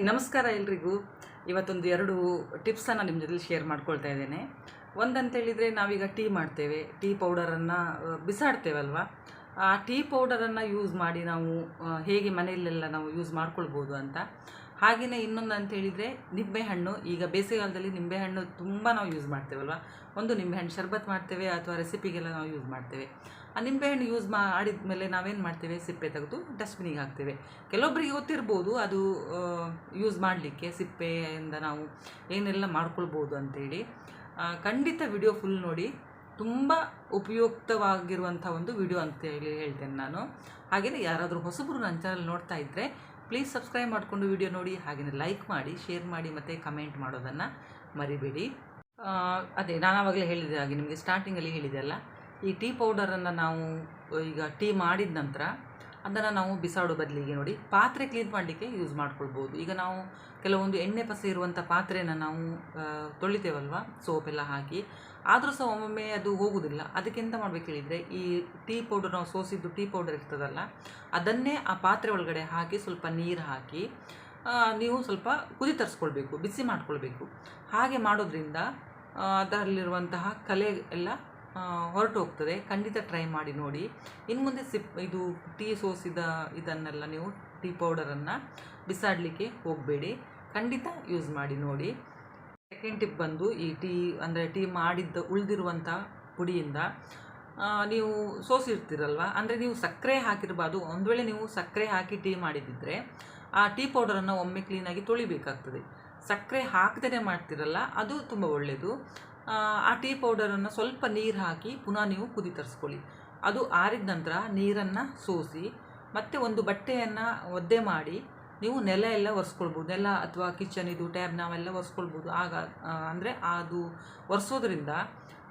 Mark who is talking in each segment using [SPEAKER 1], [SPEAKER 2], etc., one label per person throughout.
[SPEAKER 1] ನಮಸ್ಕಾರ ಎಲ್ರಿಗೂ. ಇವತ್ತೊಂದು ಎರಡು ಟಿಪ್ಸನ್ನು ನಿಮ್ಮ ಜೊತೆ ಶೇರ್ ಮಾಡ್ಕೊಳ್ತಾ ಇದ್ದೇನೆ. ಒಂದಂತೇಳಿದರೆ ನಾವೀಗ ಟೀ ಮಾಡ್ತೇವೆ. ಟೀ ಪೌಡರನ್ನು ಬಿಸಾಡ್ತೇವಲ್ವ? ಆ ಟೀ ಪೌಡರನ್ನು ಯೂಸ್ ಮಾಡಿ ನಾವು ಹೇಗೆ ಮನೆಯಲ್ಲೆಲ್ಲ ನಾವು ಯೂಸ್ ಮಾಡ್ಕೊಳ್ಬೋದು ಅಂತ. ಹಾಗೆಯೇ ಇನ್ನೊಂದು ಅಂತ ಹೇಳಿದರೆ ನಿಂಬೆಹಣ್ಣು. ಈಗ ಬೇಸಿಗೆಗಾಲದಲ್ಲಿ ನಿಂಬೆಹಣ್ಣು ತುಂಬ ನಾವು ಯೂಸ್ ಮಾಡ್ತೇವಲ್ವ? ಒಂದು ನಿಂಬೆಹಣ್ಣು ಶರ್ಬತ್ ಮಾಡ್ತೇವೆ ಅಥವಾ ರೆಸಿಪಿಗೆಲ್ಲ ನಾವು ಯೂಸ್ ಮಾಡ್ತೇವೆ. ಆ ನಿಂಬೆಹಣ್ಣು ಯೂಸ್ ಮಾಡಿದ ಮೇಲೆ ನಾವೇನು ಮಾಡ್ತೇವೆ? ಸಿಪ್ಪೆ ತೆಗೆದು ಡಸ್ಟ್ಬಿನಿಗೆ ಹಾಕ್ತೇವೆ. ಕೆಲವೊಬ್ಬರಿಗೆ ಗೊತ್ತಿರ್ಬೋದು ಅದು ಯೂಸ್ ಮಾಡಲಿಕ್ಕೆ ಸಿಪ್ಪೆಯಿಂದ ನಾವು ಏನೆಲ್ಲ ಮಾಡ್ಕೊಳ್ಬೋದು ಅಂತೇಳಿ. ಆ, ಖಂಡಿತ ವಿಡಿಯೋ ಫುಲ್ ನೋಡಿ ತುಂಬ ಉಪಯುಕ್ತವಾಗಿರುವಂಥ ಒಂದು ವಿಡಿಯೋ ಅಂತೇಳಿ ಹೇಳ್ತೇನೆ ನಾನು. ಹಾಗೆಯೇ ಯಾರಾದರೂ ಹೊಸಬರು ನನ್ನ ಚಾನಲ್ ನೋಡ್ತಾ ಇದ್ದರೆ ಪ್ಲೀಸ್ ಸಬ್ಸ್ಕ್ರೈಬ್ ಮಾಡಿಕೊಂಡು ವಿಡಿಯೋ ನೋಡಿ ಹಾಗೆಯೇ ಲೈಕ್ ಮಾಡಿ ಶೇರ್ ಮಾಡಿ ಮತ್ತು ಕಮೆಂಟ್ ಮಾಡೋದನ್ನು ಮರಿಬೇಡಿ. ಅದೇ ನಾನು ಆವಾಗಲೇ ಹೇಳಿದೆ ಹಾಗೆ ನಿಮಗೆ ಸ್ಟಾರ್ಟಿಂಗಲ್ಲಿ ಹೇಳಿದೆ ಅಲ್ಲ? ಈ ಟೀ ಪೌಡರನ್ನು ನಾವು ಈಗ ಟೀ ಮಾಡಿದ ನಂತರ ಅದನ್ನು ನಾವು ಬಿಸಾಡೋ ಬದಲಿಗೆ ನೋಡಿ, ಪಾತ್ರೆ ಕ್ಲೀನ್ ಮಾಡಲಿಕ್ಕೆ ಯೂಸ್ ಮಾಡ್ಕೊಳ್ಬೋದು. ಈಗ ನಾವು ಕೆಲವೊಂದು ಎಣ್ಣೆ ಪಸೆ ಇರುವಂಥ ಪಾತ್ರೆನ ನಾವು ತೊಳಿತೇವಲ್ವ? ಸೋಪ್ ಎಲ್ಲ ಹಾಕಿ. ಆದರೂ ಸಹ ಒಮ್ಮೊಮ್ಮೆ ಅದು ಹೋಗುವುದಿಲ್ಲ ಅದಕ್ಕೆಂತ ಮಾಡಬೇಕು ಹೇಳಿದರೆ, ಈ ಟೀ ಪೌಡರ್ ನಾವು ಸೋಸಿದ್ದು ಟೀ ಪೌಡರ್ ಇರ್ತದಲ್ಲ, ಅದನ್ನೇ ಆ ಪಾತ್ರೆ ಒಳಗಡೆ ಹಾಕಿ ಸ್ವಲ್ಪ ನೀರು ಹಾಕಿ ನೀವು ಸ್ವಲ್ಪ ಕುದಿ ತರಿಸ್ಕೊಳ್ಬೇಕು, ಬಿಸಿ ಮಾಡ್ಕೊಳ್ಬೇಕು. ಹಾಗೆ ಮಾಡೋದ್ರಿಂದ ಅದರಲ್ಲಿರುವಂತಹ ಕಲೆ ಎಲ್ಲ ಹೊರಟು ಹೋಗ್ತದೆ ಖಂಡಿತ ಟ್ರೈ ಮಾಡಿ ನೋಡಿ. ಇನ್ನು ಮುಂದೆ ಸಿಪ್ ಇದು ಟೀ ಸೋಸಿದ ಇದನ್ನೆಲ್ಲ ನೀವು ಟೀ ಪೌಡರನ್ನು ಬಿಸಾಡಲಿಕ್ಕೆ ಹೋಗಬೇಡಿ. ಖಂಡಿತ ಯೂಸ್ ಮಾಡಿ ನೋಡಿ. ಸೆಕೆಂಡ್ ಟಿಪ್ ಬಂದು ಈ ಟೀ ಅಂದರೆ ಟೀ ಮಾಡಿದ್ದ ಉಳಿದಿರುವಂಥ ಪುಡಿಯಿಂದ ನೀವು ಸೋಸಿರ್ತೀರಲ್ವ ಅಂದರೆ ನೀವು ಸಕ್ಕರೆ ಹಾಕಿರಬಾರ್ದು. ಒಂದು ವೇಳೆ ನೀವು ಸಕ್ಕರೆ ಹಾಕಿ ಟೀ ಮಾಡಿದ್ದಿದ್ರೆ ಆ ಟೀ ಪೌಡರನ್ನು ಒಮ್ಮೆ ಕ್ಲೀನಾಗಿ ತೊಳಿಬೇಕಾಗ್ತದೆ. ಸಕ್ಕರೆ ಹಾಕದೇ ಮಾಡ್ತಿರಲ್ಲ, ಅದು ತುಂಬ ಒಳ್ಳೆಯದು ಆ, ಟೀ ಪೌಡರನ್ನು ಸ್ವಲ್ಪ ನೀರು ಹಾಕಿ ಪುನಃ ನೀವು ಕುದಿ ತರಿಸ್ಕೊಳ್ಳಿ. ಅದು ಆರಿದ ನಂತರ ನೀರನ್ನು ಸೋಸಿ ಮತ್ತೆ ಒಂದು ಬಟ್ಟೆಯನ್ನು ಒದ್ದೆ ಮಾಡಿ ನೀವು ನೆಲ ಎಲ್ಲ ಒರೆಸ್ಕೊಳ್ಬೋದು. ನೆಲ ಅಥವಾ ಕಿಚನ್ ಇದು ಟ್ಯಾಬ್ ನಾವೆಲ್ಲ ಒರೆಸ್ಕೊಳ್ಬೋದು. ಆಗ ಅಂದರೆ ಅದು ಒರೆಸೋದ್ರಿಂದ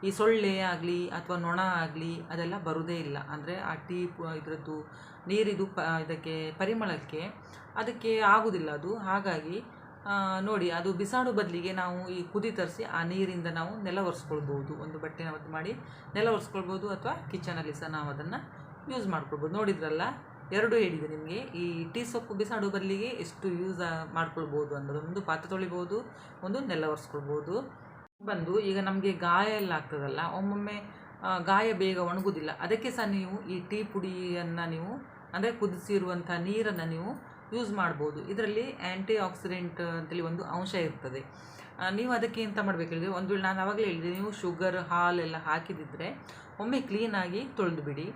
[SPEAKER 1] ಈ ಸೊಳ್ಳೆ ಆಗಲಿ ಅಥವಾ ನೊಣ ಆಗಲಿ ಅದೆಲ್ಲ ಬರೋದೇ ಇಲ್ಲ. ಅಂದರೆ ಆ ಟೀ ಇದರದ್ದು ನೀರಿದು ಪ ಇದಕ್ಕೆ ಪರಿಮಳಕ್ಕೆ ಅದಕ್ಕೆ ಆಗುವುದಿಲ್ಲ ಅದು. ಹಾಗಾಗಿ ನೋಡಿ, ಅದು ಬಿಸಾಡು ಬದಲಿಗೆ ನಾವು ಈ ಕುದಿ ತರಿಸಿ ಆ ನೀರಿಂದ ನಾವು ನೆಲ ಒರೆಸ್ಕೊಳ್ಬೋದು. ಒಂದು ಬಟ್ಟೆನ ಒತ್ತು ಮಾಡಿ ನೆಲ ಒರೆಸ್ಕೊಳ್ಬೋದು ಅಥವಾ ಕಿಚನಲ್ಲಿ ಸಹ ನಾವು ಅದನ್ನು ಯೂಸ್ ಮಾಡ್ಕೊಳ್ಬೋದು. ನೋಡಿದ್ರಲ್ಲ, ಎರಡು ಹೇಳಿದೆ ನಿಮಗೆ. ಈ ಟೀ ಸೊಪ್ಪು ಬಿಸಾಡು ಬದಲಿಗೆ ಎಷ್ಟು ಯೂಸ್ ಮಾಡ್ಕೊಳ್ಬೋದು ಅನ್ನೋದು. ಒಂದು ಪಾತ್ರೆ ತೊಳಿಬೋದು, ಒಂದು ನೆಲ ಒರೆಸ್ಕೊಳ್ಬೋದು. ಬಂದು ಈಗ ನಮಗೆ ಗಾಯ ಎಲ್ಲ ಆಗ್ತದಲ್ಲ, ಒಮ್ಮೊಮ್ಮೆ ಗಾಯ ಬೇಗ ಒಣಗುವುದಿಲ್ಲ ಅದಕ್ಕೆ ಸಹ ನೀವು ಈ ಟೀ ಪುಡಿಯನ್ನು ನೀವು, ಅಂದರೆ ಕುದಿಸಿರುವಂಥ ನೀರನ್ನು ನೀವು ಯೂಸ್ ಮಾಡ್ಬೋದು. ಇದರಲ್ಲಿ ಆ್ಯಂಟಿ ಆಕ್ಸಿಡೆಂಟ್ ಅಂತೇಳಿ ಒಂದು ಅಂಶ ಇರ್ತದೆ. ನೀವು ಅದಕ್ಕೆ ಎಂತ ಮಾಡಬೇಕು ಹೇಳಿದ್ರೆ, ಒಂದು ವೇಳೆ ನಾನು ಆವಾಗಲೇ ಹೇಳಿದೆ, ನೀವು ಶುಗರ್ ಹಾಲೆಲ್ಲ ಹಾಕಿದಿದ್ರೆ ಒಮ್ಮೆ ಕ್ಲೀನಾಗಿ ತೊಳೆದು ಬಿಡಿ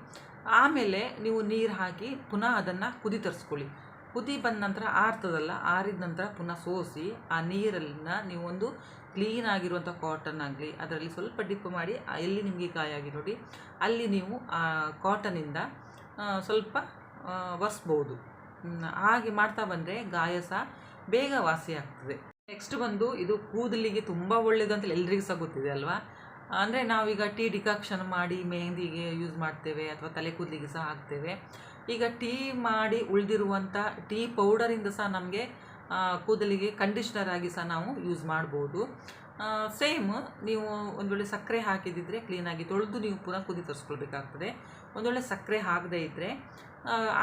[SPEAKER 1] ಆಮೇಲೆ ನೀವು ನೀರು ಹಾಕಿ ಪುನಃ ಅದನ್ನು ಕುದಿ ತರಿಸ್ಕೊಳ್ಳಿ. ಕುದಿ ಬಂದ ನಂತರ ಆರ್ತದಲ್ಲ, ಆರಿದ ನಂತರ ಪುನಃ ಸೋಸಿ, ಆ ನೀರನ್ನ ನೀವು ಒಂದು ಕ್ಲೀನ್ ಆಗಿರುವಂಥ ಕಾಟನ್ ಆಗಲಿ, ಅದರಲ್ಲಿ ಸ್ವಲ್ಪ ಡಿಪ್ ಮಾಡಿ ಎಲ್ಲಿ ನಿಮಗೆ ಕಾಯಾಗಿ ನೋಡಿ, ಅಲ್ಲಿ ನೀವು ಆ ಕಾಟನಿಂದ ಸ್ವಲ್ಪ ಒರೆಸ್ಬೋದು. ಹಾಗೆ ಮಾಡ್ತಾ ಬಂದರೆ ಗಾಯ ಸಹ ಬೇಗ ವಾಸಿ ಆಗ್ತದೆ. ನೆಕ್ಸ್ಟ್ ಬಂದು ಇದು ಕೂದಲಿಗೆ ತುಂಬ ಒಳ್ಳೆಯದು ಅಂತ ಎಲ್ರಿಗೂ ಸಹ ಗೊತ್ತಿದೆ ಅಲ್ವಾ? ಅಂದರೆ ನಾವೀಗ ಟೀ ಡಿಕಾಕ್ಷನ್ ಮಾಡಿ ಮೆಹಂದಿಗೆ ಯೂಸ್ ಮಾಡ್ತೇವೆ ಅಥವಾ ತಲೆ ಕೂದಲಿಗೆ ಸಹ ಹಾಕ್ತೇವೆ. ಈಗ ಟೀ ಮಾಡಿ ಉಳಿದಿರುವಂಥ ಟೀ ಪೌಡರಿಂದ ಸಹ ನಮಗೆ ಕೂದಲಿಗೆ ಕಂಡೀಷ್ನರ್ ಆಗಿ ಸಹ ನಾವು ಯೂಸ್ ಮಾಡ್ಬೋದು. ಸೇಮ್ ನೀವು ಒಂದು ವೇಳೆ ಸಕ್ಕರೆ ಹಾಕಿದಿದ್ರೆ ಕ್ಲೀನಾಗಿ ತೊಳೆದು ನೀವು ಪುನಃ ಕುದಿ ತರಿಸ್ಕೊಳ್ಬೇಕಾಗ್ತದೆ. ಒಂದು ಸಕ್ಕರೆ ಹಾಕದೇ ಇದ್ದರೆ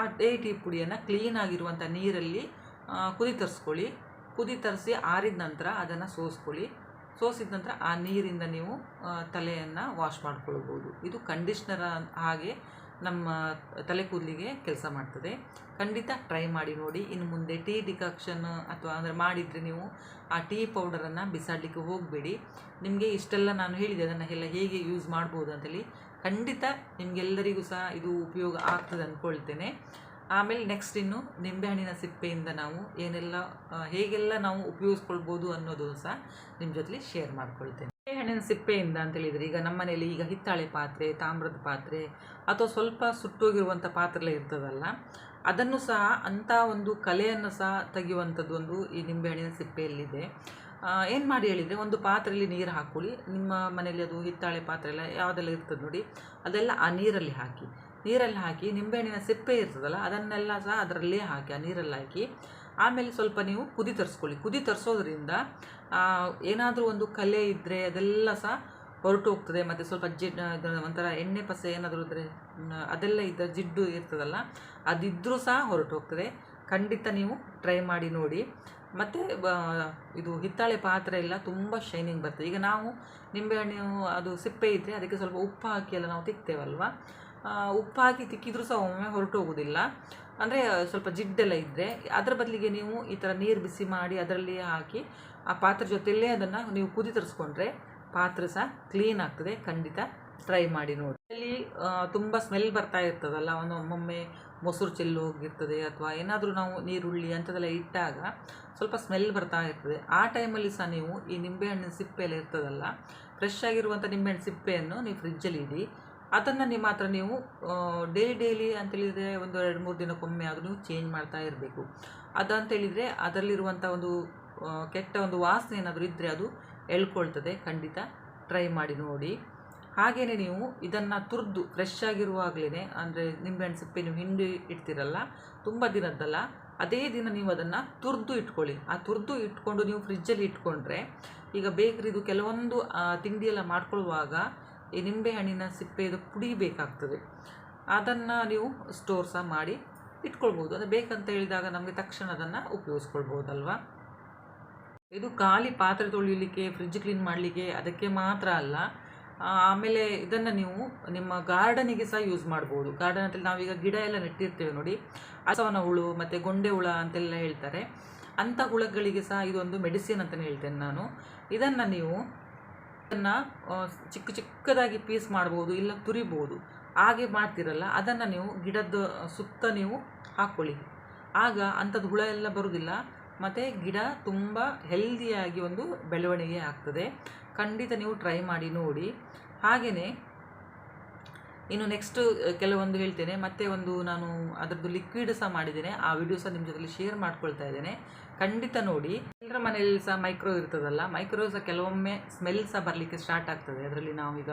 [SPEAKER 1] ಆ ಟೇ ಟೀ ಪುಡಿಯನ್ನು ಕ್ಲೀನಾಗಿರುವಂಥ ನೀರಲ್ಲಿ ಕುದಿ ತರಿಸ್ಕೊಳ್ಳಿ. ಕುದಿ ತರಿಸಿ ಆರಿದ ನಂತರ ಅದನ್ನು ಸೋಸ್ಕೊಳ್ಳಿ. ಸೋಸಿದ ನಂತರ ಆ ನೀರಿಂದ ನೀವು ತಲೆಯನ್ನು ವಾಶ್ ಮಾಡ್ಕೊಳ್ಬೋದು. ಇದು ಕಂಡೀಷ್ನರ್ ಹಾಗೆ ನಮ್ಮ ತಲೆ ಕೂದಲಿಗೆ ಕೆಲಸ ಮಾಡ್ತದೆ. ಖಂಡಿತ ಟ್ರೈ ಮಾಡಿ ನೋಡಿ. ಇನ್ನು ಮುಂದೆ ಟೀ ಡಿಕಾಕ್ಷನ್ ಅಥವಾ ಅಂದರೆ ಮಾಡಿದರೆ ನೀವು ಆ ಟೀ ಪೌಡರನ್ನು ಬಿಸಾಡಲಿಕ್ಕೆ ಹೋಗಬೇಡಿ. ನಿಮಗೆ ಇಷ್ಟೆಲ್ಲ ನಾನು ಹೇಳಿದೆ ಅದನ್ನು ಎಲ್ಲ ಹೇಗೆ ಯೂಸ್ ಮಾಡ್ಬೋದು ಅಂತೇಳಿ. ಖಂಡಿತ ನಿಮಗೆಲ್ಲರಿಗೂ ಸಹ ಇದು ಉಪಯೋಗ ಆಗ್ತದೆ ಅಂದ್ಕೊಳ್ತೇನೆ. ಆಮೇಲೆ ನೆಕ್ಸ್ಟ್ ಇನ್ನು ನಿಂಬೆಹಣ್ಣಿನ ಸಿಪ್ಪೆಯಿಂದ ನಾವು ಏನೆಲ್ಲ ಹೇಗೆಲ್ಲ ನಾವು ಉಪಯೋಗಿಸ್ಕೊಳ್ಬೋದು ಅನ್ನೋದು ಸಹ ನಿಮ್ಮ ಜೊತೆಲಿ ಶೇರ್ ಮಾಡ್ಕೊಳ್ತೇನೆ. ನಿಂಬೆಹಣ್ಣಿನ ಸಿಪ್ಪೆಯಿಂದ ಅಂತ ಹೇಳಿದರೆ, ಈಗ ನಮ್ಮ ಮನೇಲಿ ಈಗ ಹಿತ್ತಾಳೆ ಪಾತ್ರೆ, ತಾಮ್ರದ ಪಾತ್ರೆ ಅಥವಾ ಸ್ವಲ್ಪ ಸುಟ್ಟೋಗಿರುವಂಥ ಪಾತ್ರೆಲ್ಲ ಇರ್ತದಲ್ಲ, ಅದನ್ನು ಸಹ ಅಂಥ ಒಂದು ಕಲೆಯನ್ನು ಸಹ ತೆಗೆಯುವಂಥದ್ದು ಒಂದು ಈ ನಿಂಬೆಹಣ್ಣಿನ ಸಿಪ್ಪೆಯಲ್ಲಿದೆ. ಏನು ಮಾಡಿ ಹೇಳಿದರೆ ಒಂದು ಪಾತ್ರೆಯಲ್ಲಿ ನೀರು ಹಾಕ್ಕೊಳ್ಳಿ. ನಿಮ್ಮ ಮನೆಯಲ್ಲಿ ಅದು ಹಿತ್ತಾಳೆ ಪಾತ್ರೆ ಎಲ್ಲ ಯಾವುದೆಲ್ಲ ಇರ್ತದೆ ನೋಡಿ, ಅದೆಲ್ಲ ಆ ನೀರಲ್ಲಿ ಹಾಕಿ. ನೀರಲ್ಲಿ ಹಾಕಿ ನಿಂಬೆಹಣ್ಣಿನ ಸಿಪ್ಪೆ ಇರ್ತದಲ್ಲ, ಅದನ್ನೆಲ್ಲ ಸಹ ಅದರಲ್ಲೇ ಹಾಕಿ, ಆ ನೀರಲ್ಲಿ ಹಾಕಿ. ಆಮೇಲೆ ಸ್ವಲ್ಪ ನೀವು ಕುದಿ ತರಿಸ್ಕೊಳ್ಳಿ. ಕುದಿ ತರಿಸೋದ್ರಿಂದ ಏನಾದರೂ ಒಂದು ಕಲೆ ಇದ್ದರೆ ಅದೆಲ್ಲ ಸಹ ಹೊರಟು ಹೋಗ್ತದೆ. ಮತ್ತು ಸ್ವಲ್ಪ ಜಿಡ್ ಒಂಥರ ಎಣ್ಣೆ ಪಸೆ ಏನಾದರೂ ಇದ್ದರೆ ಅದೆಲ್ಲ ಇದ್ದ ಜಿಡ್ಡು ಇರ್ತದಲ್ಲ ಅದಿದ್ದರೂ ಸಹ ಹೊರಟು ಹೋಗ್ತದೆ. ಖಂಡಿತ ನೀವು ಟ್ರೈ ಮಾಡಿ ನೋಡಿ. ಮತ್ತು ಇದು ಹಿತ್ತಾಳೆ ಪಾತ್ರೆ ಎಲ್ಲ ತುಂಬ ಶೈನಿಂಗ್ ಬರ್ತದೆ. ಈಗ ನಾವು ನಿಂಬೆಹಣ್ಣು ಅದು ಸಿಪ್ಪೆ ಇದ್ದರೆ ಅದಕ್ಕೆ ಸ್ವಲ್ಪ ಉಪ್ಪು ಹಾಕಿ ಎಲ್ಲ ನಾವು ತಿಕ್ತೇವಲ್ವ? ಉಪ್ಪು ಹಾಕಿ ತಿಕ್ಕಿದ್ರೂ ಸಹ ಒಮ್ಮೆ ಹೊರಟು ಹೋಗೋದಿಲ್ಲ. ಅಂದರೆ, ಸ್ವಲ್ಪ ಜಿಡ್ಡೆಲ್ಲ ಇದ್ದರೆ ಅದರ ಬದಲಿಗೆ ನೀವು ಈ ಥರ ನೀರು ಬಿಸಿ ಮಾಡಿ ಅದರಲ್ಲಿ ಹಾಕಿ ಆ ಪಾತ್ರೆ ಜೊತೆಯಲ್ಲೇ ಅದನ್ನು ನೀವು ಕುದಿ ತರಿಸ್ಕೊಂಡ್ರೆ ಪಾತ್ರೆ ಸಹ ಕ್ಲೀನ್ ಆಗ್ತದೆ. ಖಂಡಿತ ಟ್ರೈ ಮಾಡಿ ನೋಡಿ. ಅಲ್ಲಿ ತುಂಬ ಸ್ಮೆಲ್ ಬರ್ತಾ ಇರ್ತದಲ್ಲ ಒಂದು ಒಮ್ಮೊಮ್ಮೆ ಮೊಸರು ಚೆಲ್ಲು ಹೋಗಿರ್ತದೆ ಅಥವಾ ಏನಾದರೂ ನಾವು ನೀರುಳ್ಳಿ ಅಂಥದ್ದೆಲ್ಲ ಇಟ್ಟಾಗ ಸ್ವಲ್ಪ ಸ್ಮೆಲ್ ಬರ್ತಾ ಇರ್ತದೆ. ಆ ಟೈಮಲ್ಲಿ ಸಹ ನೀವು ಈ ನಿಂಬೆಹಣ್ಣಿನ ಸಿಪ್ಪೆ ಎಲ್ಲ ಇರ್ತದಲ್ಲ ಫ್ರೆಶ್ ಆಗಿರುವಂಥ ನಿಂಬೆಹಣ್ಣು ಸಿಪ್ಪೆಯನ್ನು ನೀವು ಫ್ರಿಜ್ಜಲ್ಲಿ ಇಡಿ. ಅದನ್ನು ನಿಮ್ಮ ಹತ್ರ ನೀವು ಡೈಲಿ ಡೈಲಿ ಅಂತೇಳಿದರೆ ಒಂದು ಎರಡು, ಮೂರು ದಿನಕ್ಕೊಮ್ಮೆ ಆದರೂ ನೀವು ಚೇಂಜ್ ಮಾಡ್ತಾ ಇರಬೇಕು. ಅದಂತೇಳಿದರೆ ಅದರಲ್ಲಿರುವಂಥ ಒಂದು ಕೆಟ್ಟ ಒಂದು ವಾಸನೆ ಏನಾದರೂ ಇದ್ದರೆ ಅದು ಎಳ್ಕೊಳ್ತದೆ. ಖಂಡಿತ ಟ್ರೈ ಮಾಡಿ ನೋಡಿ. ಹಾಗೆಯೇ ನೀವು ಇದನ್ನು ತುರಿದು ಫ್ರೆಶ್ ಆಗಿರುವಾಗಲೇ ಅಂದರೆ ನಿಂಬೆಹಣ್ಣು ಸಿಪ್ಪೆ ನೀವು ಹಿಂಡಿ ಇಡ್ತೀರಲ್ಲ, ತುಂಬ ದಿನದ್ದಲ್ಲ, ಅದೇ ದಿನ ನೀವು ಅದನ್ನು ತುರಿದು ಇಟ್ಕೊಳ್ಳಿ. ಆ ತುರಿದು ಇಟ್ಕೊಂಡು ನೀವು ಫ್ರಿಜ್ಜಲ್ಲಿ ಇಟ್ಕೊಂಡ್ರೆ, ಈಗ ಬೇಕ್ರಿದು ಕೆಲವೊಂದು ತಿಂಡಿಯೆಲ್ಲ ಮಾಡ್ಕೊಳ್ಳುವಾಗ ಈ ನಿಂಬೆಹಣ್ಣಿನ ಸಿಪ್ಪೆದು ಪುಡಿ ಬೇಕಾಗ್ತದೆ. ಅದನ್ನು ನೀವು ಸ್ಟೋರ್ ಸಹ ಮಾಡಿ ಇಟ್ಕೊಳ್ಬೋದು. ಅದು ಬೇಕಂತ ಹೇಳಿದಾಗ ನಮಗೆ ತಕ್ಷಣ ಅದನ್ನು ಉಪಯೋಗಿಸ್ಕೊಳ್ಬೋದಲ್ವಾ? ಇದು ಖಾಲಿ ಪಾತ್ರೆ ತೊಳಿಲಿಕ್ಕೆ ಫ್ರಿಜ್ ಕ್ಲೀನ್ ಮಾಡಲಿಕ್ಕೆ ಅದಕ್ಕೆ ಮಾತ್ರ ಅಲ್ಲ ಆಮೇಲೆ ಇದನ್ನು ನೀವು ನಿಮ್ಮ ಗಾರ್ಡನಿಗೆ ಸಹ ಯೂಸ್ ಮಾಡ್ಬೋದು. ಗಾರ್ಡನ್ ಅಂತೇಳಿ ನಾವೀಗ ಗಿಡ ಎಲ್ಲ ನೆಟ್ಟಿರ್ತೇವೆ ನೋಡಿ. ಅಸವನ ಹುಳು ಮತ್ತು ಗೊಂಡೆ ಹುಳ ಅಂತೆಲ್ಲ ಹೇಳ್ತಾರೆ. ಅಂಥ ಹುಳಗಳಿಗೆ ಸಹ ಇದೊಂದು ಮೆಡಿಸಿನ್ ಅಂತಲೇ ಹೇಳ್ತೇನೆ ನಾನು. ಇದನ್ನು ನೀವು ಇದನ್ನು ಚಿಕ್ಕ ಚಿಕ್ಕದಾಗಿ ಪೀಸ್ ಮಾಡ್ಬೋದು ಇಲ್ಲ ತುರಿಬೋದು. ಹಾಗೆ ಮಾಡ್ತಿರಲ್ಲ, ಅದನ್ನು ನೀವು ಗಿಡದ ಸುತ್ತ ನೀವು ಹಾಕ್ಕೊಳ್ಳಿ ಆಗ ಅಂಥದ್ದು ಹುಳ ಎಲ್ಲ ಬರುವುದಿಲ್ಲ ಮತ್ತು ಗಿಡ ತುಂಬ ಹೆಲ್ದಿಯಾಗಿ ಒಂದು ಬೆಳವಣಿಗೆ ಆಗ್ತದೆ. ಖಂಡಿತ ನೀವು ಟ್ರೈ ಮಾಡಿ ನೋಡಿ. ಹಾಗೆಯೇ ಇನ್ನು ನೆಕ್ಸ್ಟ್ ಕೆಲವೊಂದು ಹೇಳ್ತೇನೆ, ಮತ್ತೆ ಒಂದು ನಾನು ಅದರದ್ದು ಲಿಕ್ವಿಡ್ ಸಹ ಮಾಡಿದ್ದೇನೆ, ಆ ವಿಡಿಯೋ ಸಹ ನಿಮ್ಮ ಜೊತೆಲಿ ಶೇರ್ ಮಾಡ್ಕೊಳ್ತಾ ಇದ್ದೇನೆ. ಖಂಡಿತ ನೋಡಿ. ಎಲ್ಲರ ಮನೆಯಲ್ಲಿ ಸಹ ಮೈಕ್ರೋ ಇರ್ತದಲ್ಲ ಮೈಕ್ರೋ ಸಹ ಕೆಲವೊಮ್ಮೆ ಸ್ಮೆಲ್ ಸಹ ಬರಲಿಕ್ಕೆ ಸ್ಟಾರ್ಟ್ ಆಗ್ತದೆ. ಅದರಲ್ಲಿ ನಾವೀಗ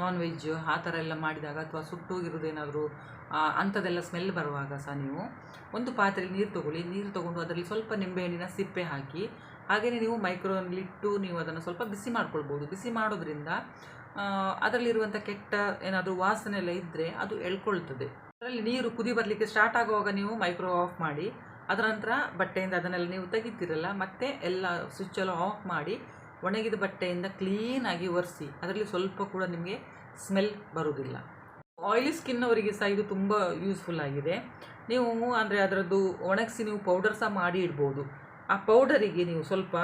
[SPEAKER 1] ನಾನ್ ವೆಜ್ ಆ ಥರ ಎಲ್ಲ ಮಾಡಿದಾಗ ಅಥವಾ ಸುಟ್ಟೋಗಿರೋದೇನಾದರೂ ಅಂಥದ್ದೆಲ್ಲ ಸ್ಮೆಲ್ ಬರುವಾಗ ಸಹ ನೀವು ಒಂದು ಪಾತ್ರೆಯಲ್ಲಿ ನೀರು ತೊಗೊಳ್ಳಿ. ನೀರು ತಗೊಂಡು ಅದರಲ್ಲಿ ಸ್ವಲ್ಪ ನಿಂಬೆಹಣ್ಣಿನ ಸಿಪ್ಪೆ ಹಾಕಿ ಹಾಗೆಯೇ ನೀವು ಮೈಕ್ರೋನಲ್ಲಿಟ್ಟು ನೀವು ಅದನ್ನು ಸ್ವಲ್ಪ ಬಿಸಿ ಮಾಡ್ಕೊಳ್ಬೋದು. ಬಿಸಿ ಮಾಡೋದ್ರಿಂದ ಅದರಲ್ಲಿರುವಂಥ ಕೆಟ್ಟ ಏನಾದರೂ ವಾಸನೆ ಎಲ್ಲ ಇದ್ದರೆ ಅದು ಎಳ್ಕೊಳ್ತದೆ. ಅದರಲ್ಲಿ ನೀರು ಕುದಿ ಬರಲಿಕ್ಕೆ ಸ್ಟಾರ್ಟ್ ಆಗುವಾಗ ನೀವು ಮೈಕ್ರೋ ಆಫ್ ಮಾಡಿ, ಅದರ ನಂತರ ಬಟ್ಟೆಯಿಂದ ಅದನ್ನೆಲ್ಲ ನೀವು ತೆಗಿತೀರಲ್ಲ, ಮತ್ತೆ ಎಲ್ಲ ಸ್ವಿಚ್ ಎಲ್ಲ ಆಫ್ ಮಾಡಿ ಒಣಗಿದ ಬಟ್ಟೆಯಿಂದ ಕ್ಲೀನಾಗಿ ಒರೆಸಿ, ಅದರಲ್ಲಿ ಸ್ವಲ್ಪ ಕೂಡ ನಿಮಗೆ ಸ್ಮೆಲ್ ಬರುವುದಿಲ್ಲ. ಆಯಿಲಿ ಸ್ಕಿನ್ ಅವರಿಗೆ ಸಹ ಇದು ತುಂಬ ಯೂಸ್ಫುಲ್ ಆಗಿದೆ. ನೀವು ಅಂದರೆ ಅದರದ್ದು ಒಣಗಿಸಿ ನೀವು ಪೌಡರ್ ಸಹ ಮಾಡಿ ಇಡ್ಬೋದು. ಆ ಪೌಡರಿಗೆ ನೀವು ಸ್ವಲ್ಪ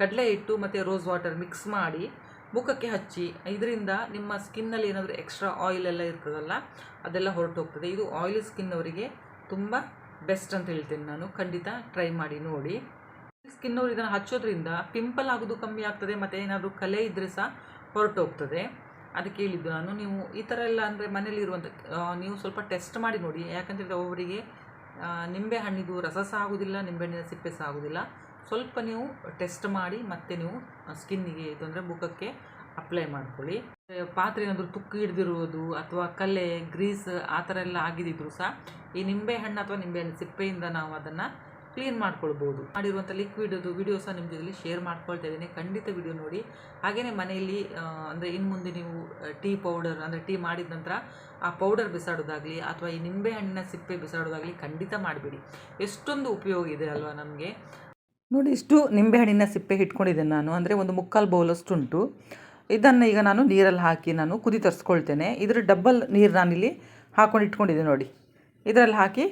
[SPEAKER 1] ಕಡಲೆ ಹಿಟ್ಟು ಮತ್ತು ರೋಸ್ ವಾಟರ್ ಮಿಕ್ಸ್ ಮಾಡಿ ಮುಖಕ್ಕೆ ಹಚ್ಚಿ, ಇದರಿಂದ ನಿಮ್ಮ ಸ್ಕಿನ್ನಲ್ಲಿ ಏನಾದರೂ ಎಕ್ಸ್ಟ್ರಾ ಆಯಿಲ್ ಎಲ್ಲ ಇರ್ತದಲ್ಲ, ಅದೆಲ್ಲ ಹೊರಟು ಹೋಗ್ತದೆ ಇದು ಆಯಿಲಿ ಸ್ಕಿನ್ ಅವರಿಗೆ ತುಂಬ ಬೆಸ್ಟ್ ಅಂತ ಹೇಳ್ತೇನೆ ನಾನು. ಖಂಡಿತ ಟ್ರೈ ಮಾಡಿ ನೋಡಿ. ಸ್ಕಿನ್ ಅವರು ಇದನ್ನು ಹಚ್ಚೋದ್ರಿಂದ ಪಿಂಪಲ್ ಆಗೋದು ಕಮ್ಮಿ ಆಗ್ತದೆ, ಮತ್ತು ಏನಾದರೂ ಕಲೆ ಇದ್ದರೆ ಸಹ ಹೊರಟು ಹೋಗ್ತದೆ ಅದಕ್ಕೆ ಹೇಳಿದ್ದು ನಾನು, ನೀವು ಈ ಥರ ಎಲ್ಲ ಅಂದರೆ ಮನೇಲಿ ಇರುವಂಥ ನೀವು ಸ್ವಲ್ಪ ಟೆಸ್ಟ್ ಮಾಡಿ ನೋಡಿ. ಯಾಕಂದರೆ ಒಬ್ಬರಿಗೆ ನಿಂಬೆ ಹಣ್ಣಿದು ರಸ ಆಗೋದಿಲ್ಲ ನಿಂಬೆಹಣ್ಣಿನ ಸಿಪ್ಪೆ ಆಗೋದಿಲ್ಲ ಸ್ವಲ್ಪ ನೀವು ಟೆಸ್ಟ್ ಮಾಡಿ, ಮತ್ತೆ ನೀವು ಸ್ಕಿನ್ನಿಗೆ ಇದು ಅಂದರೆ ಮುಖಕ್ಕೆ ಅಪ್ಲೈ ಮಾಡ್ಕೊಳ್ಳಿ. ಪಾತ್ರೆ ಏನಾದರೂ ತುಕ್ಕು ಹಿಡಿದಿರುವುದು ಅಥವಾ ಕಲೆ ಗ್ರೀಸ್ ಆ ಥರ ಎಲ್ಲ ಆಗಿದ್ದಿದ್ರು ಸಹ ಈ ನಿಂಬೆ ಹಣ್ಣು ಅಥವಾ ನಿಂಬೆಹಣ್ಣು ಸಿಪ್ಪೆಯಿಂದ ನಾವು ಅದನ್ನು ಕ್ಲೀನ್ ಮಾಡ್ಕೊಳ್ಬೋದು. ಮಾಡಿರುವಂಥ ಲಿಕ್ವಿಡದು ವಿಡಿಯೋ ಸಹ ನಿಮ್ಮ ಜೊತೆಲಿ ಶೇರ್ ಮಾಡ್ಕೊಳ್ತಾ ಇದ್ದೇನೆ ಖಂಡಿತ ವಿಡಿಯೋ ನೋಡಿ. ಹಾಗೆಯೇ ಮನೆಯಲ್ಲಿ ಅಂದರೆ ಇನ್ನು ಮುಂದೆ ನೀವು ಟೀ ಪೌಡರ್ ಅಂದರೆ ಟೀ ಮಾಡಿದ ನಂತರ ಆ ಪೌಡರ್ ಬಿಸಾಡೋದಾಗಲಿ ಅಥವಾ ಈ ನಿಂಬೆ ಹಣ್ಣಿನ ಸಿಪ್ಪೆ ಬಿಸಾಡೋದಾಗಲಿ ಖಂಡಿತ ಮಾಡಬೇಡಿ. ಎಷ್ಟೊಂದು ಉಪಯೋಗ ಇದೆ ಅಲ್ವಾ ನಮಗೆ? ನೋಡಿ, ಇಷ್ಟು ನಿಂಬೆಹಣ್ಣಿನ ಸಿಪ್ಪೆ ಇಟ್ಕೊಂಡಿದ್ದೇನೆ ನಾನು. ಅಂದರೆ ಒಂದು ಮುಕ್ಕಾಲು ಬೌಲಷ್ಟು ಉಂಟು. ಇದನ್ನು ಈಗ ನಾನು ನೀರಲ್ಲಿ ಹಾಕಿ ನಾನು ಕುದಿ ತರಿಸ್ಕೊಳ್ತೇನೆ. ಇದರ ಡಬ್ಬಲ್ ನೀರು ನಾನಿಲ್ಲಿ ಹಾಕೊಂಡು ಇಟ್ಕೊಂಡಿದ್ದೆ ನೋಡಿ. ಇದರಲ್ಲಿ ಹಾಕಿ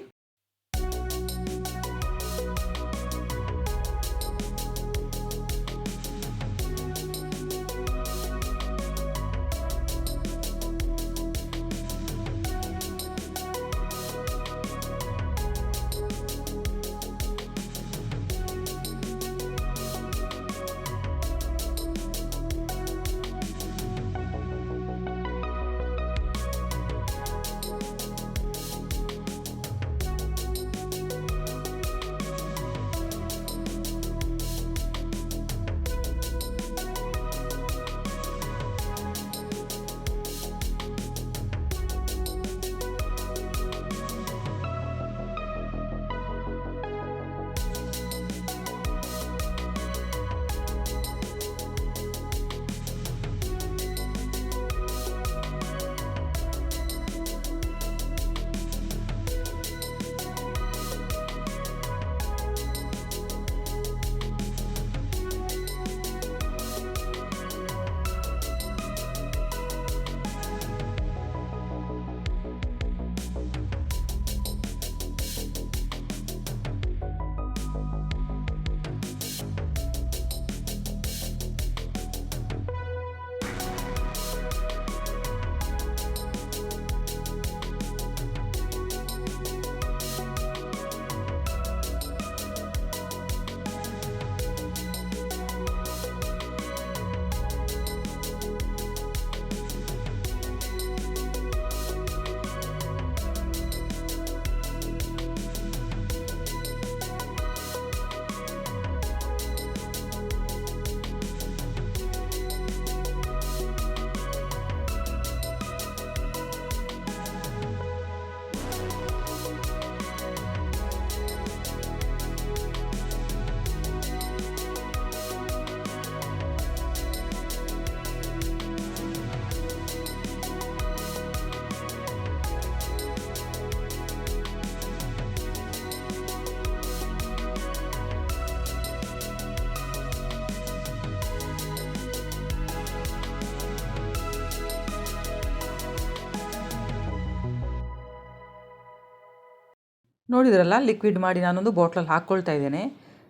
[SPEAKER 1] ನೋಡಿದ್ರಲ್ಲ ಲಿಕ್ವಿಡ್ ಮಾಡಿ ನಾನೊಂದು ಬಾಟ್ಲಲ್ಲಿ ಹಾಕ್ಕೊಳ್ತಾ ಇದ್ದೇನೆ.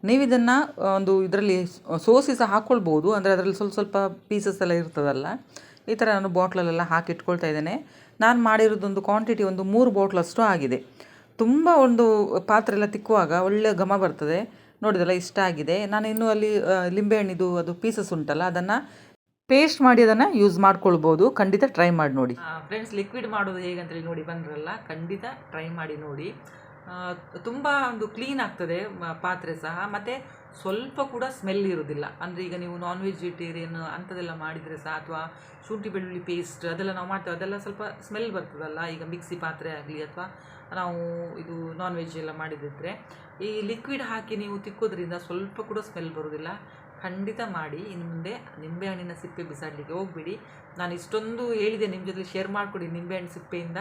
[SPEAKER 1] ನೀವು ಇದನ್ನು ಒಂದು ಇದರಲ್ಲಿ ಸೋಸಿ ಸಹ ಹಾಕ್ಕೊಳ್ಬೋದು ಅಂದರೆ ಅದರಲ್ಲಿ ಸ್ವಲ್ಪ ಸ್ವಲ್ಪ ಪೀಸಸ್ ಎಲ್ಲ ಇರ್ತದಲ್ಲ. ಈ ಥರ ನಾನು ಬಾಟ್ಲಲ್ಲೆಲ್ಲ ಹಾಕಿ ಇಟ್ಕೊಳ್ತಾ ಇದ್ದೇನೆ. ನಾನು ಮಾಡಿರೋದೊಂದು ಕ್ವಾಂಟಿಟಿ ಒಂದು ಮೂರು ಬಾಟ್ಲಷ್ಟು ಆಗಿದೆ. ತುಂಬ ಒಂದು ಪಾತ್ರೆ ಎಲ್ಲ ತಿಕ್ಕುವಾಗ ಒಳ್ಳೆಯ ಘಮ ಬರ್ತದೆ. ನೋಡಿದ್ರಲ್ಲ, ಇಷ್ಟ ಆಗಿದೆ. ನಾನು ಇನ್ನೂ ಅಲ್ಲಿ ಲಿಂಬೆಹಣ್ಣಿದು ಅದು ಪೀಸಸ್ ಉಂಟಲ್ಲ, ಅದನ್ನು ಪೇಸ್ಟ್ ಮಾಡಿ ಅದನ್ನು ಯೂಸ್ ಮಾಡ್ಕೊಳ್ಬೋದು. ಖಂಡಿತ ಟ್ರೈ ಮಾಡಿ ನೋಡಿ. ಫ್ರೆಂಡ್ಸ್ ಲಿಕ್ವಿಡ್ ಮಾಡೋದು ಹೇಗಂತೇಳಿ ನೋಡಿ ಬಂದ್ರಲ್ಲ, ಖಂಡಿತ ಟ್ರೈ ಮಾಡಿ ನೋಡಿ. ತುಂಬ ಒಂದು ಕ್ಲೀನ್ ಆಗ್ತದೆ ಪಾತ್ರೆ ಸಹ. ಮತ್ತು ಸ್ವಲ್ಪ ಕೂಡ ಸ್ಮೆಲ್ ಇರೋದಿಲ್ಲ. ಅಂದರೆ ಈಗ ನೀವು ನಾನ್ ವೆಜಿಟೇರಿಯನ್ ಅಂಥದ್ದೆಲ್ಲ ಮಾಡಿದರೆ ಸಹ, ಅಥವಾ ಶುಂಠಿ, ಬೆಳ್ಳುಳ್ಳಿ ಪೇಸ್ಟ್ ಅದೆಲ್ಲ ನಾವು ಮಾಡ್ತೇವೆ. ಅದೆಲ್ಲ ಸ್ವಲ್ಪ ಸ್ಮೆಲ್ ಬರ್ತದಲ್ಲ. ಈಗ ಮಿಕ್ಸಿ ಪಾತ್ರೆ ಆಗಲಿ ಅಥವಾ ನಾವು ಇದು ನಾನ್ ವೆಜ್ ಎಲ್ಲ ಮಾಡಿದ್ರೆ ಈ ಲಿಕ್ವಿಡ್ ಹಾಕಿ ನೀವು ತಿಕ್ಕೋದ್ರಿಂದ ಸ್ವಲ್ಪ ಕೂಡ ಸ್ಮೆಲ್ ಬರೋದಿಲ್ಲ. ಖಂಡಿತ ಮಾಡಿ. ಇನ್ನು ಮುಂದೆ ನಿಂಬೆಹಣ್ಣಿನ ಸಿಪ್ಪೆ ಬಿಸಾಡಲಿಕ್ಕೆ ಹೋಗ್ಬಿಡಿ. ನಾನು ಇಷ್ಟೊಂದು ಹೇಳಿದೆ, ನಿಮ್ಮ ಜೊತೆ ಶೇರ್ ಮಾಡಿಕೊಡಿ ನಿಂಬೆಹಣ್ಣು ಸಿಪ್ಪೆಯಿಂದ.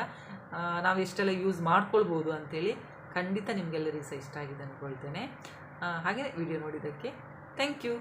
[SPEAKER 1] ನಾವು ಎಷ್ಟೆಲ್ಲ ಯೂಸ್ ಮಾಡ್ಕೊಳ್ಬೋದು ಅಂಥೇಳಿ ಖಂಡಿತ ನಿಮಗೆಲ್ಲರಿಗೂ ಸಹ ಇಷ್ಟ ಆಗಿದೆ ಅಂದ್ಕೊಳ್ತೇನೆ. ಹಾಗೆ ವಿಡಿಯೋ ನೋಡಿದ್ದಕ್ಕೆ ಥ್ಯಾಂಕ್ ಯು